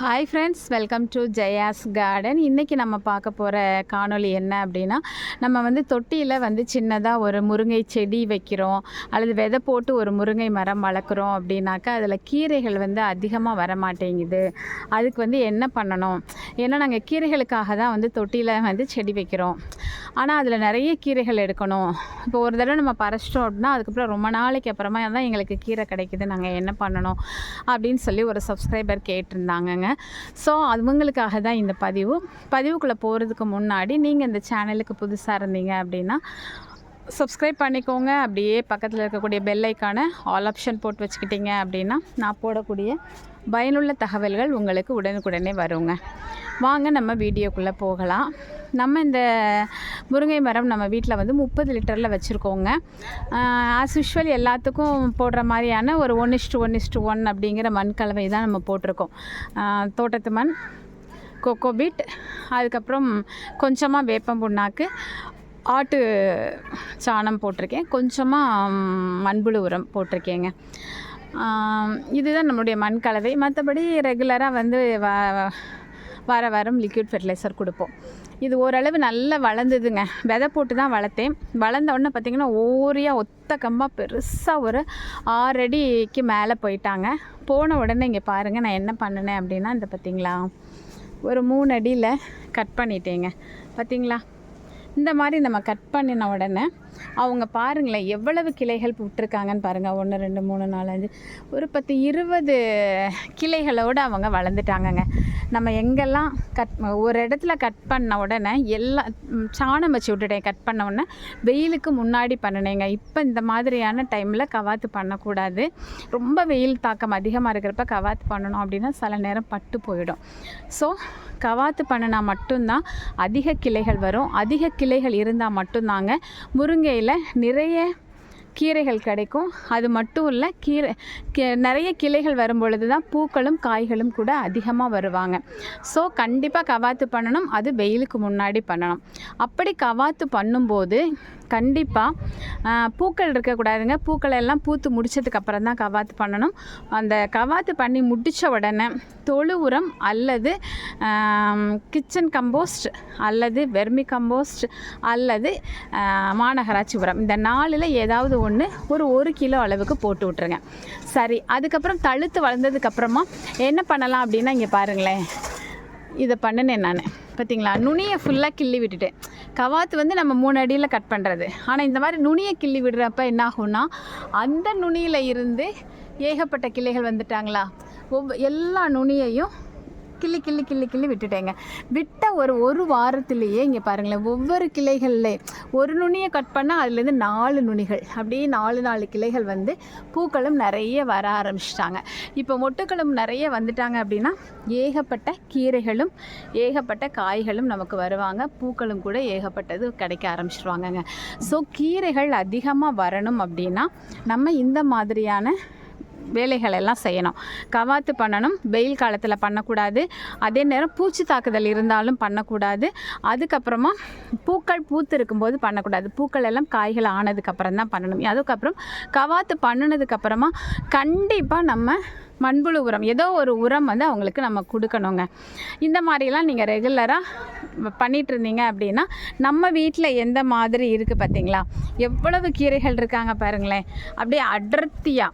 Hi friends welcome to Jayas garden இன்றைக்கி நம்ம பார்க்க போகிற காணொளி என்ன அப்படின்னா நம்ம வந்து தொட்டியில் வந்து சின்னதாக ஒரு முருங்கை செடி வைக்கிறோம் அல்லது விதை போட்டு ஒரு முருங்கை மரம் வளர்க்குறோம் அப்படின்னாக்கா அதில் கீரைகள் வந்து அதிகமாக வர மாட்டேங்குது அதுக்கு வந்து என்ன பண்ணணும்? ஏன்னா நாங்கள் கீரைகளுக்காக தான் வந்து தொட்டியில் வந்து செடி வைக்கிறோம். ஆனால் அதில் நிறைய கீரைகள் எடுக்கணும். இப்போ ஒரு தடவை நம்ம பறிச்சிட்டோம் அப்படின்னா அதுக்கப்புறம் ரொம்ப நாளைக்கு அப்புறமா தான் எங்களுக்கு கீரை கிடைக்குது நாங்கள் என்ன பண்ணணும் அப்படின்னு சொல்லி ஒரு சப்ஸ்கிரைபர் கேட்டிருந்தாங்கங்க. ஸோ அவங்களுக்காக தான் இந்த பதிவு. பதிவுக்குள்ளே போகிறதுக்கு முன்னாடி நீங்கள் இந்த சேனலுக்கு புதுசாக இருந்தீங்க அப்படின்னா சப்ஸ்கிரைப் பண்ணிக்கோங்க. அப்படியே பக்கத்தில் இருக்கக்கூடிய பெல் ஐக்கானை ஆல் ஆப்ஷன் போட்டு வச்சுக்கிட்டீங்க அப்படின்னா நான் போடக்கூடிய பயனுள்ள தகவல்கள் உங்களுக்கு உடனுக்குடனே வருங்க. வாங்க நம்ம வீடியோக்குள்ளே போகலாம். நம்ம இந்த முருங்கை மரம் நம்ம வீட்டில் வந்து முப்பது லிட்டரில் வச்சுருக்கோங்க. ஆஸ் யூஷுவல் எல்லாத்துக்கும் போடுற மாதிரியான ஒரு one is to one is to one அப்படிங்கிற மண் கலவை தான் நம்ம போட்டிருக்கோம். தோட்டத்து மண் கொக்கோபீட் அதுக்கப்புறம் கொஞ்சமாக வேப்பம் புண்ணாக்கு ஆட்டு சாணம் போட்டிருக்கேன். கொஞ்சமாக மண்புழு உரம் போட்டிருக்கேங்க. இதுதான் நம்மளுடைய மண் கலவை. மற்றபடி ரெகுலராக வந்து வ வார வாரம் லிக்விட் ஃபெர்டிலைசர் கொடுப்போம். இது ஓரளவு நல்லா வளர்ந்ததுங்க. விதை போட்டு தான் வளர்த்தேன். வளர்ந்த உடனே பார்த்திங்கன்னா ஓரியாக ஒத்த கம்பாக பெருசாக ஒரு ஆறு அடிக்கு மேலே போயிட்டாங்க. போன உடனே இங்கே பாருங்கள் நான் என்ன பண்ணினேன் அப்படின்னா இந்த பார்த்திங்களா ஒரு மூணு அடியில் கட் பண்ணிட்டேங்க. பார்த்திங்களா? இந்த மாதிரி நம்ம கட் பண்ணின உடனே அவங்க பாருங்களேன் எவ்வளவு கிளைகள் விட்டுருக்காங்கன்னு பாருங்கள் ஒன்று ரெண்டு மூணு நாலஞ்சு ஒரு பத்து இருபது கிளைகளோடு அவங்க வளர்ந்துட்டாங்கங்க. நம்ம எங்கெல்லாம் கட் ஒரு இடத்துல கட் பண்ண உடனே எல்லாம் சாணம் வச்சு விட்டுட்டேன். கட் பண்ண உடனே வெயிலுக்கு முன்னாடி பண்ணினேங்க. இப்போ இந்த மாதிரியான டைமில் கவாத்து பண்ணக்கூடாது. ரொம்ப வெயில் தாக்கம் அதிகமாக இருக்கிறப்ப கவாத்து பண்ணணும் அப்படின்னா சில நேரம் பட்டு போயிடும். ஸோ கவாத்து பண்ணினா மட்டும்தான் அதிக கிளைகள் வரும். அதிக கிளைகள் இருந்தால் மட்டும்தாங்க முருங்கையில் நிறைய கீரைகள் கிடைக்கும். அது மட்டும் இல்லை கீரை கி- நிறைய கிளைகள் வரும் பொழுது தான் பூக்களும் காய்களும் கூட அதிகமாக வருவாங்க. ஸோ கண்டிப்பாக கவாத்து பண்ணணும். அது வெயிலுக்கு முன்னாடி பண்ணணும். அப்படி கவாத்து பண்ணும்போது கண்டிப்பாக பூக்கள் இருக்கக்கூடாதுங்க பூக்களை எல்லாம் பூத்து முடிச்சதுக்கு அப்புறம் தான் கவாத்து பண்ணணும். அந்த கவாத்து பண்ணி முடித்த உடனே தொழு உரம் அல்லது கிச்சன் கம்போஸ்ட் அல்லது வெர்மி கம்போஸ்ட் அல்லது மாநகராட்சி உரம். இந்த நாலில் ஏதாவது ஒன்று ஒரு ஒரு கிலோ அளவுக்கு போட்டு விட்ருங்க சரி அதுக்கப்புறம் தழுத்து வளர்ந்ததுக்கப்புறமா என்ன பண்ணலாம் அப்படின்னா இங்கே பாருங்களேன். இதை பண்ணினேன் நான். பார்த்தீங்களா நுனியை ஃபுல்லாக கிள்ளி விட்டுட்டேன் கவாத்து வந்து நம்ம மூணு அடியில் கட் பண்ணுறது ஆனால் இந்த மாதிரி நுனியை கிள்ளி விடுறப்ப என்ன ஆகும்னா அந்த நுனியில் இருந்து ஏகப்பட்ட கிளைகள் வந்துட்டாங்களா? ஒவ்வொ எல்லா நுனியையும் கிள்ளி கிள்ளி கிள்ளி கிள்ளி விட்டுட்டேங்க. விட்ட ஒரு ஒரு வாரத்திலேயே இங்கே பாருங்களேன் ஒவ்வொரு கிளைகள்லே ஒரு நுனியை கட் பண்ணால் அதுலேருந்து நாலு நுனிகள். அப்படியே நாலு நாலு கிளைகள் வந்து பூக்களும் நிறைய வர ஆரம்பிச்சிட்டாங்க. இப்போ மொட்டுக்களும் நிறைய வந்துட்டாங்க அப்படின்னா ஏகப்பட்ட கீரைகளும் ஏகப்பட்ட காய்களும் நமக்கு வருவாங்க. பூக்களும் கூட ஏகப்பட்டது கிடைக்க ஆரம்பிச்சிருவாங்கங்க. ஸோ கீரைகள் அதிகமாக வரணும் அப்படின்னா நம்ம இந்த மாதிரியான வேலைகள் எல்லாம் செய்யணும். கவாத்து பண்ணணும் வெயில் காலத்தில் பண்ணக்கூடாது. அதே நேரம் பூச்சி தாக்குதல் இருந்தாலும் பண்ணக்கூடாது. அதுக்கப்புறமா பூக்கள் பூத்து இருக்கும்போது பண்ணக்கூடாது. பூக்கள் எல்லாம் காய்கள் ஆனதுக்கப்புறம் தான் பண்ணணும். அதுக்கப்புறம் கவாத்து பண்ணினதுக்கப்புறமா கண்டிப்பாக நம்ம மண்புழு உரம் ஏதோ ஒரு உரம் வந்து அவங்களுக்கு நம்ம கொடுக்கணுங்க. இந்த மாதிரிலாம் நீங்கள் ரெகுலராக பண்ணிட்டு இருந்தீங்க அப்படின்னா நம்ம வீட்டில் எந்த மாதிரி இருக்குது பார்த்தீங்களா எவ்வளவு கீரைகள் இருக்காங்க பாருங்களேன். அப்படியே அடர்த்தியாக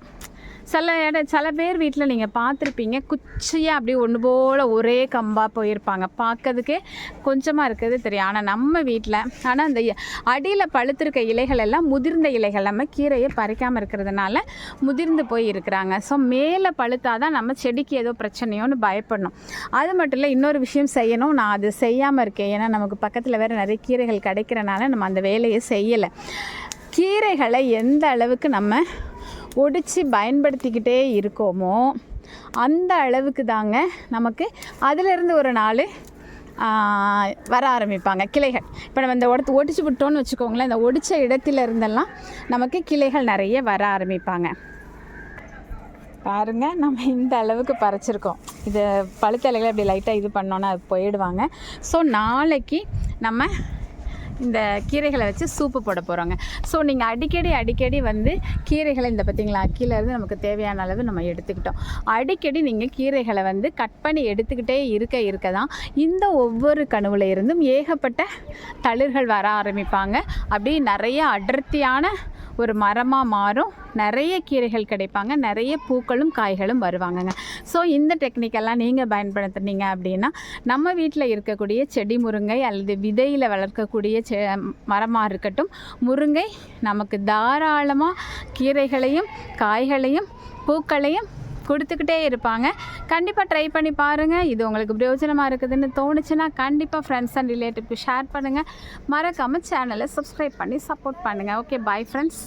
சில இட சில பேர் வீட்டில் நீங்கள் பார்த்துருப்பீங்க குச்சியாக அப்படியே ஒன்று போல் ஒரே கம்பாக போயிருப்பாங்க. பார்க்கறதுக்கே கொஞ்சமாக இருக்கிறது தெரியும். ஆனால் நம்ம வீட்டில் ஆனால் அந்த அடியில் பழுத்திருக்க இலைகள் எல்லாம் முதிர்ந்த இலைகள். நம்ம கீரையை பறிக்காமல் இருக்கிறதுனால முதிர்ந்து போய் இருக்கிறாங்க. ஸோ மேலே பழுத்தாதான் நம்ம செடிக்கு ஏதோ பிரச்சனையோன்னு பயப்படணும். அது மட்டும் இல்லை இன்னொரு விஷயம் செய்யணும். நான் அது செய்யாமல் இருக்கேன். ஏன்னா நமக்கு பக்கத்தில் வேறு நிறைய கீரைகள் கிடைக்கிறனால நம்ம அந்த வேலையை செய்யலை. கீரைகளை எந்த அளவுக்கு நம்ம ஒடிச்சு பயன்படுத்திக்கிட்டே இருக்கோமோ அந்த அளவுக்கு தாங்க நமக்கு அதிலிருந்து ஒரு நாள் வர ஆரம்பிப்பாங்க கிளைகள். இப்போ நம்ம இந்த உடத்து ஒடிச்சு விட்டோம்னு வச்சுக்கோங்களேன் இந்த ஒடிச்ச இடத்துல இருந்தெல்லாம் நமக்கு கிளைகள் நிறைய வர ஆரம்பிப்பாங்க. பாருங்க நம்ம இந்த அளவுக்கு பறிச்சிருக்கோம். இது பழுத்த இலைகளை அப்படி லைட்டாக இது பண்ணோன்னா அது போயிடுவாங்க. ஸோ நாளைக்கு நம்ம இந்த கீரைகளை வச்சு சூப்பு போட போகிறோங்க ஸோ நீங்கள் அடிக்கடி அடிக்கடி வந்து கீரைகளை இந்த பார்த்தீங்களா கீழேருந்து நமக்கு தேவையான அளவு நம்ம எடுத்துக்கிட்டோம். அடிக்கடி நீங்கள் கீரைகளை வந்து கட் பண்ணி எடுத்துக்கிட்டே இருக்க இருக்க தான் இந்த ஒவ்வொரு கனவுல இருந்தும் ஏகப்பட்ட தளிர்கள் வர ஆரம்பிப்பாங்க. அப்படி நிறைய அடர்த்தியான ஒரு மரமாக மாறும். நிறைய கீரைகள் கிடைப்பாங்க. நிறைய பூக்களும் காய்களும் வருவாங்கங்க. ஸோ இந்த டெக்னிக்கெல்லாம் நீங்கள் பயன்படுத்துனீங்க அப்படின்னா நம்ம வீட்டில் இருக்கக்கூடிய செடி முருங்கை அல்லது விதையில் வளர்க்கக்கூடிய செ மரமாக இருக்கட்டும் முருங்கை நமக்கு தாராளமாக கீரைகளையும் காய்களையும் பூக்களையும் கொடுத்துக்கிட்டே இருப்பாங்க. கண்டிப்பாக ட்ரை பண்ணி பாருங்கள் இது உங்களுக்கு பிரயோஜனமாக இருக்குதுன்னு தோணுச்சுன்னா கண்டிப்பாக ஃப்ரெண்ட்ஸ் அண்ட் ரிலேட்டிவ்க்கு ஷேர் பண்ணுங்கள் மறக்காமல் சேனலை சப்ஸ்கிரைப் பண்ணி சப்போர்ட் பண்ணுங்கள் ஓகே பாய் ஃப்ரெண்ட்ஸ்